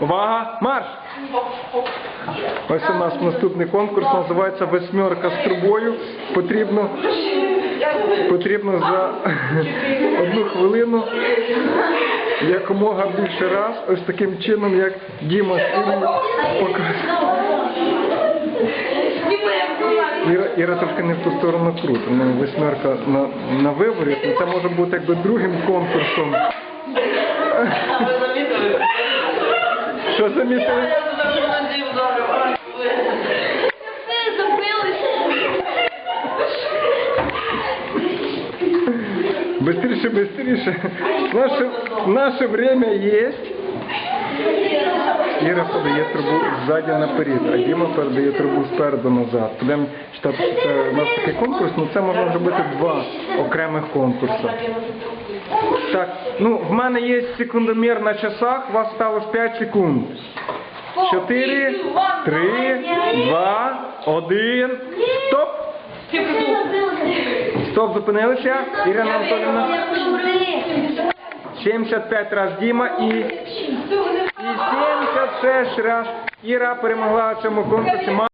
Увага! Марш! Ось у нас наступний конкурс називається Восьмерка з трубою. Потрібно, потрібно за одну хвилину якомога більше раз, ось таким чином, як Діма. Іра, Іра трошки не в ту сторону круто. Ну, восьмерка на, на виворі, то це може бути якби другим конкурсом. Що. Все, забилися. Быстріше, быстріше. Наше, наше время есть. Іра подає трубу ззаді наперед, а Діма передає трубу спереду назад. Будемо читати, що це у нас такий конкурс, ну це можна зробити два окремих конкурси. Так, ну в мене є секундомір на часах, у вас сталося 5 секунд. 4, 3, 2, 1. Стоп! Стоп, зупинилися. Ірина Анатолівна. 75 раз Діма і, і 76 раз Іра перемогла в цьому конкурсі.